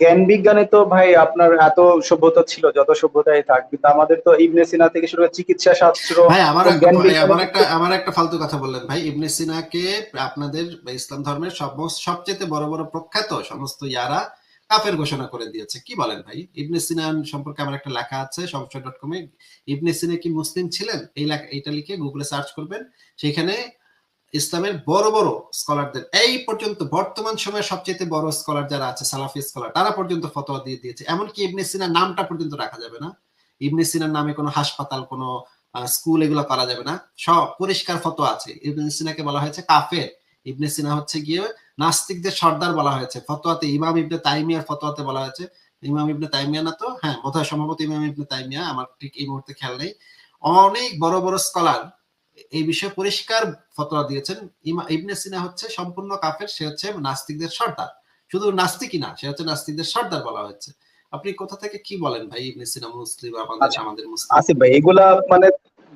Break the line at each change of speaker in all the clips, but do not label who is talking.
জ্ঞান বিজ্ঞানে তো ভাই আপনার এত সভ্যতা ছিল যত সভ্যতাই থাক কিন্তু আমাদের তো ইবনে সিনা থেকে শুরু করে চিকিৎসা শাস্ত্র
ভাই আমার
বিজ্ঞানে
আমার একটা আমার একটা ফালতু কথা বললেন ভাই। ইবনে সিনাকে আপনাদের ইসলাম ধর্মের সবচেয়ে বড় বড় প্রখ্যাত সমস্ত ইয়ারা কাফের ঘোষণা করে দিয়েছে। কি বলেন ভাই? ইবনে সিনা সম্পর্কে আমার একটা লেখা আছে সংশয় ডট কমে ইবনে সিনা কি মুসলিম ছিলেন? এই লেখা এইটা লিখে গুগলে সার্চ করবেন। সেখানে ইসলামের বড় বড় স্কলারদের এই পর্যন্ত বর্তমান সময়ে সবচেয়ে বড় স্কলার যারা আছে, সালাফি স্কলার তারা পর্যন্ত ফতোয়া দিয়ে দিয়েছে। এমনকি ইবনে সিনার নামটা পর্যন্ত রাখা যাবে না। ইবনে সিনার নামে কোনো হাসপাতাল, কোনো স্কুল এগুলো করা যাবে না। সব পরিষ্কার ফতোয়া আছে। ইবনে সিনাকে বলা হয়েছে কাফের। ইবনে সিনা হচ্ছে গিয়ে নাস্তিকদের সর্দার বলা হয়েছে। ফতোয়াতে ইমাম ইবনে তাইমিয়ার ফতোয়াতে বলা হয়েছে। ইমাম ইবনে তাইমিয়া না তো? হ্যাঁ বোধহয় সম্ভবত ইমাম ইবনে তাইমিয়া। আমার ঠিক এই মুহূর্তে খেয়াল নেই। অনেক বড় বড় স্কলার এই বিষয়ে পরিষ্কার ফতোয়া দিয়েছেন। ইবনে সিনা হচ্ছে সম্পূর্ণ কাফের সে হচ্ছে নাস্তিকদের সর্দার। শুধু নাস্তিকই না সে হচ্ছে নাস্তিকদের সর্দার বলা হচ্ছে আপনি কোথা থেকে কি বলেন ভাই ইবনে সিনা মুসলিম আমাদের
আচ্ছা।
আমাদের মুসলিম?
আসিফ ভাই এগুলা মানে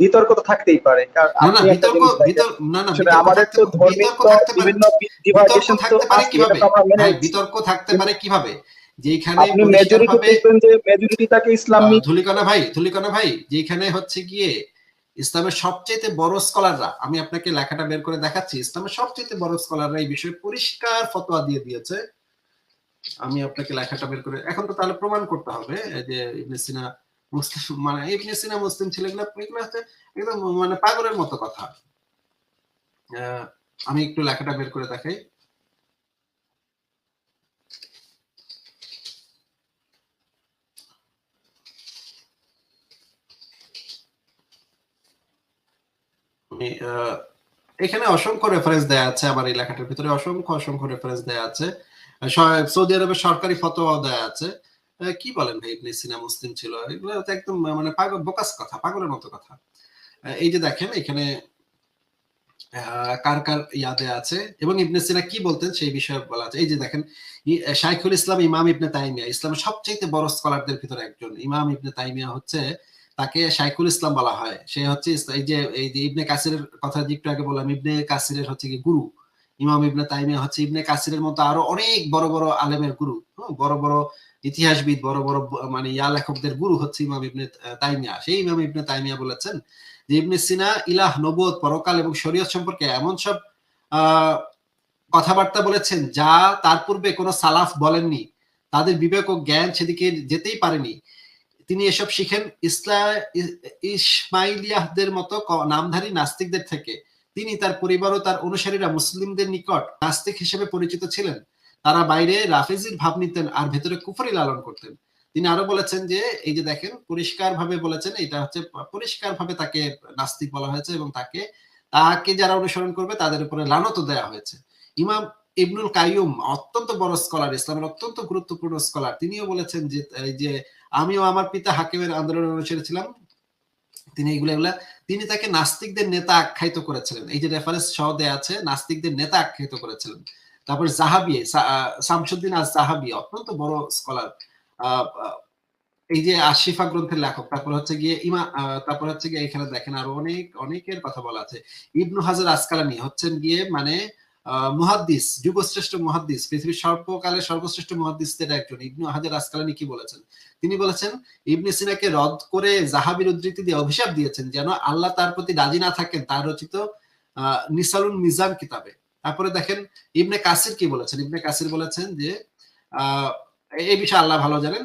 বিতর্ক তো থাকতেই পারে। কারণ
না না বিতর্ক বিতর্ক না না
আমাদের তো ধর্মীয়
বিতর্ক থাকতে পারে
বিভিন্ন ডিভাইডেশন
থাকতে পারে কীভাবে? ভাই বিতর্ক থাকতে পারে কীভাবে? যেখানে
আপনি মেজরিটি দেখবেন যে মেজরিটি তাকে ইসলামিক
ধুলিকণা ভাই ধুলিকণা ভাই যেখানে হচ্ছে গিয়ে ইসলামের সবচেয়ে বড় স্কলাররা আমি আপনাকে লেখাটা বের করে দেখাচ্ছি, ইসলামের সবচেয়ে বড় স্কলাররা এই বিষয়ে পরিষ্কার ফতোয়া দিয়ে দিয়েছে। আমি আপনাকে লেখাটা বের করে, এখন তো তাহলে প্রমাণ করতে হবে যে ইবনে সিনা মুসলিম মানে ইবনে সিনা মুসলিম ছিল এগুলো এগুলো হচ্ছে একদম মানে পাগলের মতো কথা। আমি একটু লেখাটা বের করে দেখাই। এখানে অসংখ্য রেফারেন্স দেয়া আছে আমার এই লেখাটার ভিতরে অসংখ্য অসংখ্য রেফারেন্স দেয়া আছে। সৌদি আরবের সরকারি ফতোয়াও দেয়া আছে। কি বলেন ভাই ইবনে সিনা মুসলিম ছিল? এগুলো তো একদম মানে পাগল বোকাস কথা পাগলের মতো কথা। এই যে দেখেন এখানে আহ, কার কার ইয়াদে আছে এবং ইবনে সিনা কি বলতেন সেই বিষয়ে বলা আছে। এই যে দেখেন শাইখুল ইসলাম ইমাম ইবনে তাইমিয়া। ইসলামের সবচেয়ে বড় স্কলারদের ভিতরে একজন। ইমাম ইবনে তাইমিয়া হচ্ছে তাকে শাইখুল ইসলাম বলা হয়। সে হচ্ছে এই যে এই যে ইবনে কাসিরের কথা যে একটু আগে বললাম, ইবনে কাসিরের হচ্ছে কি গুরু। ইমাম ইবনে তাইমিয়া হচ্ছে ইবনে কাসিরের মতো আরও অনেক বড় বড় আলেমের গুরু। বড় বড় ইতিহাসবিদ, বড় বড় মানে ইয়া লেখকদের গুরু হচ্ছে ইমাম ইবনে তাইমিয়া। সেই ইমাম ইবনে তাইমিয়া বলেছেন যে, ইবনে সিনা, ইলাহ নবুয়ত পরকাল এবং শরীয়ত সম্পর্কে এমন সব কথাবার্তা বলেছেন যা তার পূর্বে কোনো সালাফ বলেননি। তাদের বিবেক ও জ্ঞান সেদিকে যেতেই পারেনি। তিনি এসব শিখেন ইসলা ইসমাইলিয়াহদের মতো নামধারী নাস্তিকদের থেকে। তিনি তার পরিবার ও তার অনুসারীরা মুসলিমদের নিকট নাস্তিক হিসেবে পরিচিত ছিলেন। তারা বাইরে রাফেজির ভাব নিতেন আর ভেতরে কুফরি লালন করতেন। তিনি আরও বলেছেন যে, এই যে দেখেন পরিষ্কার ভাবে বলেছেন, এটা হচ্ছে পরিষ্কার ভাবে তাকে নাস্তিক বলা হয়েছে এবং তাকে তাকে যারা অনুসরণ করবে তাদের উপরে লানত দেওয়া হয়েছে। ইমাম ইবনুল কাইয়ুম, অত্যন্ত বড় স্কলার ইসলামের অত্যন্ত গুরুত্বপূর্ণ স্কলার তিনিও বলেছেন যে, এই যে আমিও আমার পিতা হাকিমের আন্দোলনের অনুসারী ছিলাম তিনি এগুলা এগুলা তিনি তাকে নাস্তিকদের নেতা আখ্যায়িত করেছিলেন। এই যে রেফারেন্স সহ দেয়া আছে নাস্তিকদের নেতা আখ্যায়িত করেছিলেন। তারপর জাহাবি শামসুদ্দিন আজ জাহাবি অত্যন্ত বড় স্কলার এই যে আশিফা গ্রন্থের লেখক তারপর হচ্ছে গিয়ে ইমা তারপর হচ্ছে গিয়ে এখানে দেখেন আরও অনেক অনেকের কথা বলা আছে। ইবনু হাজার আসকালানি হচ্ছেন গিয়ে মানে আহ, মুহাদ্দিস, যুগশ্রেষ্ঠ মুহাদ্দিস, পৃথিবীর সর্বশ্রেষ্ঠ মুহাদ্দিসদের একজন, ইবনু হাজার আসকালানি কি বলেছেন? তিনি বলেছেন, ইবনে সিনাকে রদ করে জাহাবির উদ্ধৃতি দিয়ে অভিশাপ দিয়েছেন যেন আল্লাহ তার প্রতি রাজি না থাকেন তার রচিত নিসালুন মিজান কিতাবে। তারপরে দেখেন, ইবনে কাসির কি বলেছেন? ইবনে কাসির বলেছেন যে এই বিষয়ে আল্লাহ ভালো জানেন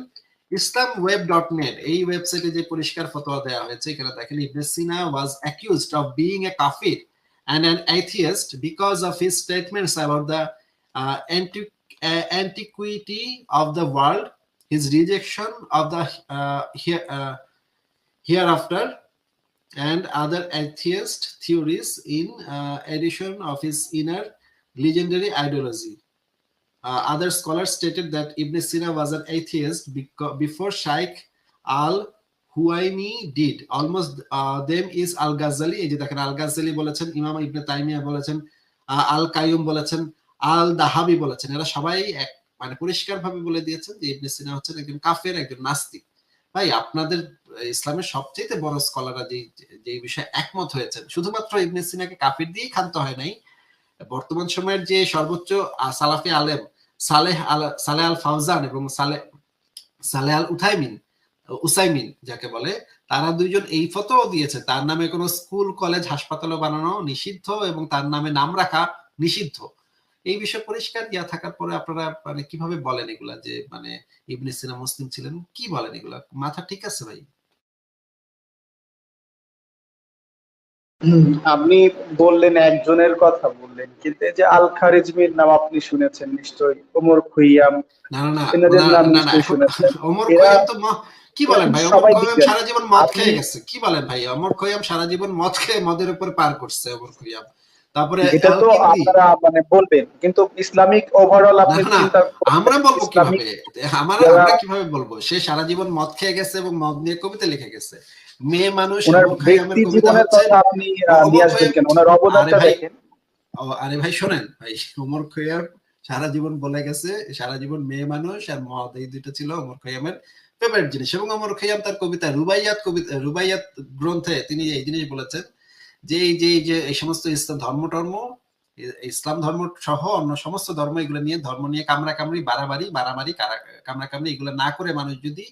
ইসলাম ওয়েব ডট নেট এই ওয়েবসাইটে যে পরিষ্কার ফতোয়া দেওয়া হয়েছে, এখানে দেখেন, Ibn Sina was accused of being a কাফির and an atheist because of his statements about the uh, uh, antiquity of the world, his rejection of the uh, here, uh, hereafter, and other atheist theories in uh, addition of his inner legendary ideology. Other scholars stated that Ibn Sina was an atheist before Shaykh al Huwayni did almost them is al Ghazali এই যে দেখেন আল গাজালি বলেছেন, ইমাম ইবনে তাইমিয়া বলেছেন আল কাইয়ুম বলেছেন আল দাহাবি বলেছেন। এরা সবাই এক মানে পরিষ্কার ভাবে বলে দিয়েছেন যে ইবনে সিনা হচ্ছেন একজন কাফের, একজন নাস্তিক। ভাই, আপনাদের ইসলামের সবচেয়ে বড় স্কলাররা যে যে বিষয়ে একমত হয়েছেন, শুধুমাত্র ইবনে সিনাকে কাফির দিয়েই ক্ষান্ত হয় নাই। বর্তমান সময়ের যে সর্বোচ্চ সালাফি আলেম Saleh al Saleh al Fawzan এবং সালে, সালেহ আল উথাইমিন উসাইমিন যাকে বলে তারা দুইজন এই ফতোও দিয়েছে। তার নামে কোনো স্কুল কলেজ হাসপাতালও বানানো নিষিদ্ধ এবং তার নামে নাম রাখা নিষিদ্ধ। এই বিষয়ে পরিষ্কার ইয়া থাকার পরে আপনারা মানে কীভাবে বলেন এগুলা যে মানে ইবনে সিনা মুসলিম ছিলেন কি বলেন এগুলা? মাথা ঠিক আছে ভাই?
আপনি বললেন একজনের কথা বললেন কিন্তু যে আল খারিজমির নাম আপনি শুনেছেন নিশ্চয়ই ওমর খুইয়াম
না না না না, না। ওমর খৈয়াম তো কি বলেন ভাই? খৈয়াম সারা জীবন মদ খেয়ে গেছে। কি বলেন ভাই? ওমর খৈয়াম সারা জীবন মদ খেয়ে মদের উপর পার করছে ওমর খৈয়াম তারপরে
এটা তো আপনারা মানে বলবেন কিন্তু ইসলামিক ওভারঅল আপনি চিন্তা
আমরা বলব কীভাবে? আমরা আমরা কীভাবে বলব? সে সারা জীবন মদ খেয়ে গেছে এবং মদ নিয়ে কবিতা লিখে গেছে। মেয়ে মানুষ
ব্যক্তি
কবিতা
জীবনের কথা আপনি আহ,
ওমর
নিয়ে আসবেন কেন? ওনার অবদানটা দেখেন।
ও, আরে ভাই শোনেন ভাই ওমর খৈয়াম সারা জীবন বলে গেছে সারা জীবন মেয়ে মানুষ আর মদ এই দুইটা ছিল ওমর খৈয়ামের ফেভারিট জিনিস। এবং ওমর খেয়াম তার কবিতা রুবাইয়াত কবিতা, রুবাইয়াত গ্রন্থে তিনি এই জিনিস বলেছেন যে এই যে যে, এই সমস্ত ইসলাম ধর্ম টর্ম ইসলাম ধর্ম সহ অন্য সমস্ত ধর্ম এগুলো নিয়ে, ধর্ম নিয়ে কামড়া কামড়ি বাড়াবাড়ি বাড়াবাড়ি কামড়া কামড়ি এগুলো না করে মানুষ যদি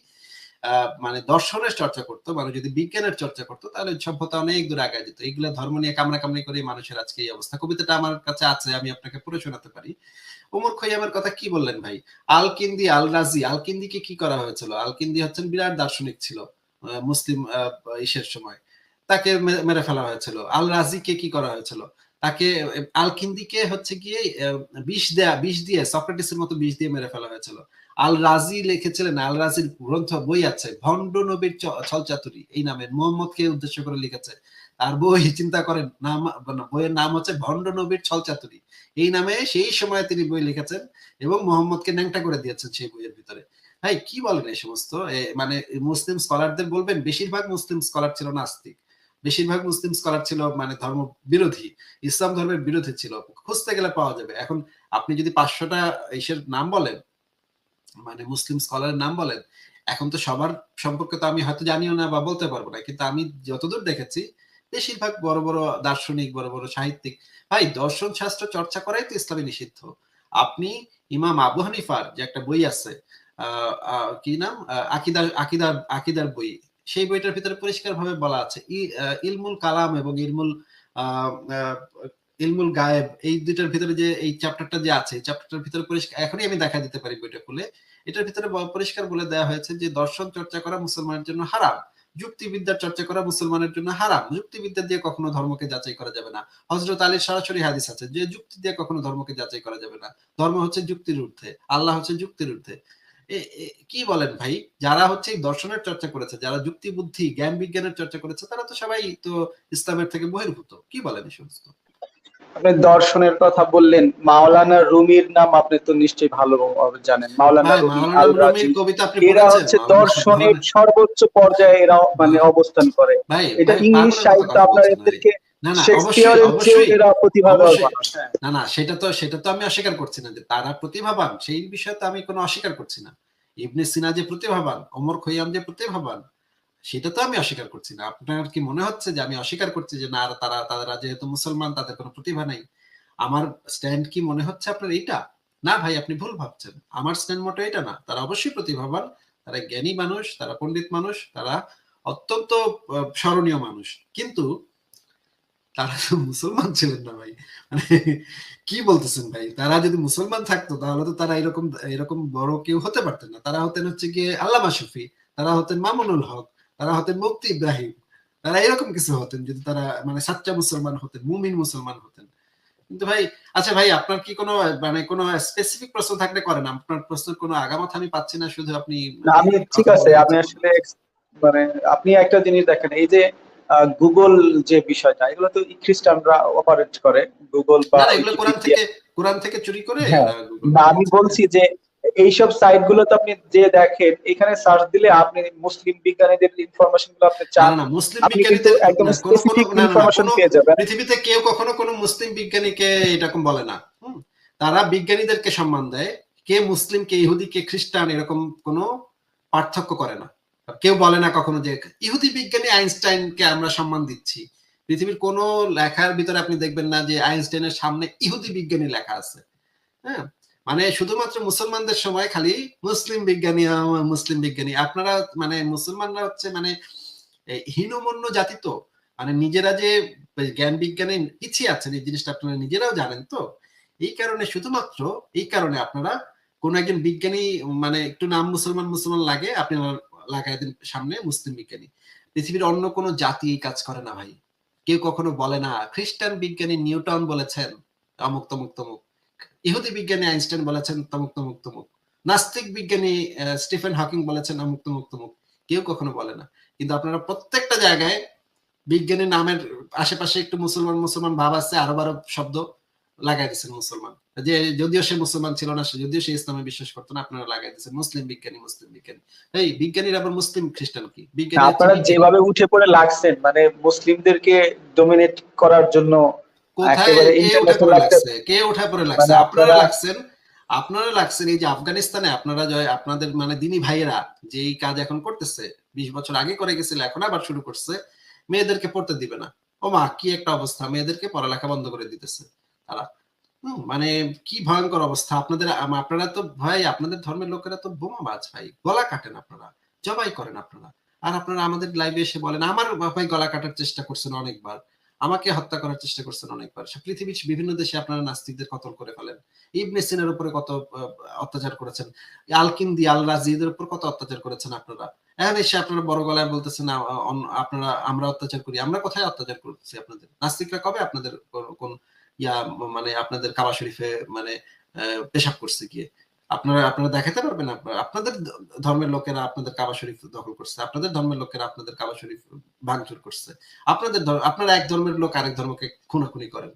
মানে দর্শনের চর্চা করতো মানুষ যদি বিজ্ঞানের চর্চা করতো, তাহলে সভ্যতা অনেক দূর আগায় যেত এগুলো ধর্ম নিয়ে কামড়া কামড়ি করে মানুষের আজকে এই অবস্থা। কবিতাটা আমার কাছে আছে, আমি আপনাকে পড়ে শোনাতে পারি। ওমর খৈয়ামের কথা কি বললেন ভাই? আলকিন্দি আল রাজি আলকিন্দিকে কি করা হয়েছিল? আলকিন্দি হচ্ছেন বিরাট দার্শনিক ছিল মুসলিম ইসের সময়। তাকে মেরে ফেলা হয়েছিল। আল রাজিকে কি করা হয়েছিল? তাকে, আলকিন্দিকে হচ্ছে গিয়ে বিষ দেয়া, বিষ দিয়ে, সক্রেটিসের মতো বিষ দিয়ে মেরে ফেলা হয়েছিল। আল রাজি লিখেছিলেন আল রাজির গ্রন্থ বই আছে, ভণ্ড নবীর ছলচাতুরি, এই নামে মোহাম্মদকে উদ্দেশ্য করে লিখেছে। আর বই, চিন্তা করেন, নাম মানে বইয়ের নাম হচ্ছে ভণ্ড নবীর ছলচাতুরি। এই নামে সেই সময় তিনি বই লিখেছেন এবং মোহাম্মদকে ন্যাংটা করে দিয়েছেন সেই বইয়ের ভিতরে। ভাই, কি বলেন এই সমস্ত? মানে মুসলিম স্কলারদের বলবেন, বেশিরভাগ মুসলিম স্কলার ছিল নাস্তিক। বেশিরভাগ মুসলিম স্কলার ছিল মানে ধর্ম বিরোধী ইসলাম ধর্মের বিরোধী ছিল খুঁজতে গেলে পাওয়া যাবে। এখন আপনি যদি পাঁচশোটা ইসের নাম বলেন মানে মুসলিম স্কলারের নাম বলেন এখন তো সবার সম্পর্কে তো আমি হয়তো জানিও না বা বলতে পারব না কিন্তু আমি যতদূর দেখেছি বেশিরভাগ বড় বড় দার্শনিক বড় বড় সাহিত্যিক ভাই দর্শন শাস্ত্র চর্চা করাই তো ইসলামী নিষিদ্ধ। আপনি ইমাম আবু হানিফার যে একটা বই আছে আহ, কি নাম? আকিদার আকিদার আকিদার বই সেই বইটার ভিতরে পরিষ্কার ভাবে বলা আছে ইলমুল কালাম এবং ইলমুল ইলমুল গায়েব, এই দুইটার ভিতরে যে, এই চ্যাপ্টারটা যে আছে চ্যাপ্টারটার ভিতরে পরিষ্কার, এখনই আমি দেখা দিতে পারি বইটা খুলে, এটার ভিতরে পরিষ্কার বলে দেওয়া হয়েছে যে, দর্শন চর্চা করা মুসলমানের জন্য হারাম, যুক্তিবিদ্যার চর্চা করা মুসলমানের জন্য হারাম, যুক্তিবিদ্যা দিয়ে কখনো ধর্মকে যাচাই করা যাবে না হজরত আলীর সরাসরি হাদিস আছে যে, যুক্তি দিয়ে কখনো ধর্মকে যাচাই করা যাবে না, ধর্ম হচ্ছে যুক্তির ঊর্ধ্বে, আল্লাহ হচ্ছে যুক্তির ঊর্ধ্বে কি বলেন ভাই? যারা হচ্ছে দর্শনের চর্চা করেছে যারা যুক্তি বুদ্ধি জ্ঞান বিজ্ঞানের চর্চা করেছে তারা তো সবাই তো ইসলামের থেকে বহির্ভূত। কি বলেন এই সমস্ত?
আপনি দর্শনের কথা বললেন মাওলানা রুমির নাম আপনি তো নিশ্চয়ই ভালো জানেন। মাওলানা রুমি আল রাজি
কবিতা
এরা হচ্ছে দর্শনের সর্বোচ্চ পর্যায়ে এরা মানে অবস্থান করে।
ভাই
এটা ইংলিশ সাহিত্য আপনার এদেরকে
না না অবশ্যই সেটা তো সেটা তো আমি অস্বীকার করছি না যে তারা প্রতিভাবান সেই বিষয়ে তো আমি কোনো অস্বীকার করছি না। ইবনে সিনা যে প্রতিভাবান ওমর খৈয়াম যে প্রতিভাবান সেটা তো আমি অস্বীকার করছি না। আপনার কি মনে হচ্ছে যে আমি অস্বীকার করছি যে না তারা তারা যেহেতু মুসলমান তাদের কোনো প্রতিভা নাই? আমার স্ট্যান্ড কি মনে হচ্ছে আপনার এইটা? না ভাই আপনি ভুল ভাবছেন। আমার স্ট্যান্ড মোটো এটা না। তারা অবশ্যই প্রতিভাবান তারা জ্ঞানী মানুষ তারা পণ্ডিত মানুষ তারা অত্যন্ত স্মরণীয় মানুষ। কিন্তু তারা তো মুসলমান ছিলেন না ভাই। মানে কি বলতেছেন ভাই? তারা যদি মুসলমান থাকতো তাহলে তো তারা এরকম এরকম বড় কেউ হতে পারতেন না। তারা হতেন হচ্ছে গিয়ে আল্লামা শফি তারা হতেন মামুনুল হক তারা হতেন মুফতি ইব্রাহিম তারা এরকম কিছু হতেন যদি তারা মানে সাচ্চা মুসলমান হতেন মুমিন মুসলমান হতেন। কিন্তু ভাই আচ্ছা ভাই আপনার কি কোনো মানে কোনো স্পেসিফিক প্রশ্ন থাকলে করেন। আপনার প্রশ্নের কোনো আগামাথা আমি পাচ্ছি না শুধু আপনি
আমি ঠিক আছে
আপনি
আসলে মানে আপনি একটা জিনিস দেখেন এই যে গুগল যে বিষয়টা এগুলো তো খ্রিস্টানরা অপারেট করে গুগল বা
কোরআন থেকে কোরআন থেকে চুরি করে
হ্যাঁ, না আমি বলছি যে এইসব সাইটগুলো তো আপনি যে দেখেন এখানে সার্চ দিলে আপনি মুসলিম বিজ্ঞানীদের ইনফরমেশনগুলো আপনি চান।
না মুসলিম বিজ্ঞানীদের
একদম স্পেসিফিক ইনফরমেশন পেয়ে যাবেন।
পৃথিবীতে কেউ কখনো কোনো মুসলিম বিজ্ঞানীকে এরকম বলে না। হুম? তারা বিজ্ঞানীদেরকে সম্মান দেয় কে মুসলিম কে ইহুদি কে খ্রিস্টান এরকম কোনো পার্থক্য করে না। কেউ বলে না কখনো যে ইহুদি বিজ্ঞানী আইনস্টাইনকে আমরা সম্মান দিচ্ছি। পৃথিবীর কোন লেখার ভিতরে আপনি দেখবেন না যে আইনস্টাইনের সামনে ইহুদি বিজ্ঞানী লেখা আছে। হ্যাঁ? মানে শুধুমাত্র মুসলমানদের সময় খালি মুসলিম বিজ্ঞানী মুসলিম বিজ্ঞানী। আপনারা মানে মুসলমানরা হচ্ছে মানে হীনমন্য জাতি তো। মানে নিজেরা যে জ্ঞান বিজ্ঞানে পিছিয়ে আছেন, এই জিনিসটা আপনারা নিজেরাও জানেন তো। এই কারণে শুধুমাত্র এই কারণে আপনারা কোন একজন বিজ্ঞানী মানে একটু নাম মুসলমান মুসলমান লাগে আপনি লাগাই দিন সামনে মুসলিম বিজ্ঞানী পৃথিবীর অন্য কোনো জাতি এই কাজ করে না ভাই। কেউ কখনো বলে না, খ্রিস্টান বিজ্ঞানী নিউটন বলেছেন অমুক তমুক তমুক। ইহুদি বিজ্ঞানী আইনস্টাইন বলেছেন, তমুক তমুক তমুক। নাস্তিক বিজ্ঞানী স্টিফেন হকিং বলেছেন অমুক তমুক তমুক। কেউ কখনো বলে না। কিন্তু আপনারা প্রত্যেকটা জায়গায় বিজ্ঞানী নামের আশেপাশে একটু মুসলমান মুসলমান ভাব আছে, আরও বারো শব্দ। লাগাই দিচ্ছেন মুসলমান। যে যদিও সে মুসলমান ছিল না সে যদিও সে ইসলামে বিশ্বাস করতো না আপনারা লাগাই দিচ্ছেন মুসলিম বিজ্ঞানী মুসলিম বিজ্ঞানী। এই বিজ্ঞানীর আবার মুসলিম খ্রিস্টান কি? বিজ্ঞানী
আপনারা যেভাবে উঠে পড়ে লাগছেন মানে মুসলিমদেরকে ডোমিনেট করার জন্য
কে উঠে পড়ে লাগছে?
মানে
আপনারা
আপনারা-
লাগছেন আপনারা লাগছেন এই যে আফগানিস্তানে আপনারা জয় আপনাদের মানে দিনী ভাইয়েরা যে এই কাজ এখন করতেছে বিশ বছর আগে করে গেছিল এখন আবার শুরু করছে মেয়েদেরকে পড়তে দিবে না। ও মা কি একটা অবস্থা মেয়েদেরকে পড়ালেখা বন্ধ করে দিতেছে। তারা মানে কি ভয়ঙ্কর অবস্থা। আপনাদের আপনারা তো ভাই, আপনাদের ধর্মের লোকেরা তো বোমাবাজ ভাই। গলা কাটেন আপনারা, জবাই করেন আপনারা। আর আপনারা আমাদের লাইভে এসে বলেন, আমার ভাই গলা কাটার চেষ্টা করছেন অনেকবার, আমাকে হত্যা করার চেষ্টা করছেন অনেকবার। পৃথিবীর বিভিন্ন দেশে আপনারা নাস্তিকদের কতল করে ফেলেন। ইবনে সিনার উপরে কত অত্যাচার করেছেন। আলকিন্দি আল রাজিদের উপর কত অত্যাচার করেছেন আপনারা। এখন এসে আপনারা বড় গলায় বলতেছেন আপনারা, আমরা অত্যাচার করি। আমরা কোথায় অত্যাচার করছি আপনাদের? নাস্তিকরা কবে আপনাদের কোন ইয়া মানে আপনাদের কাবা শরীফে মানে পেশাব করছে গিয়ে। আপনারা আপনারা দেখাতে পারবেন আপনাদের ধর্মের লোকেরা আপনাদের কাবা শরীফ দখল করছে। আপনাদের ধর্মের লোকেরা আপনাদের কাবা শরীফ ভাঙচুর করছে। আপনাদের আপনারা এক ধর্মের লোক আরেক ধর্মকে খুনাখুনি করেন।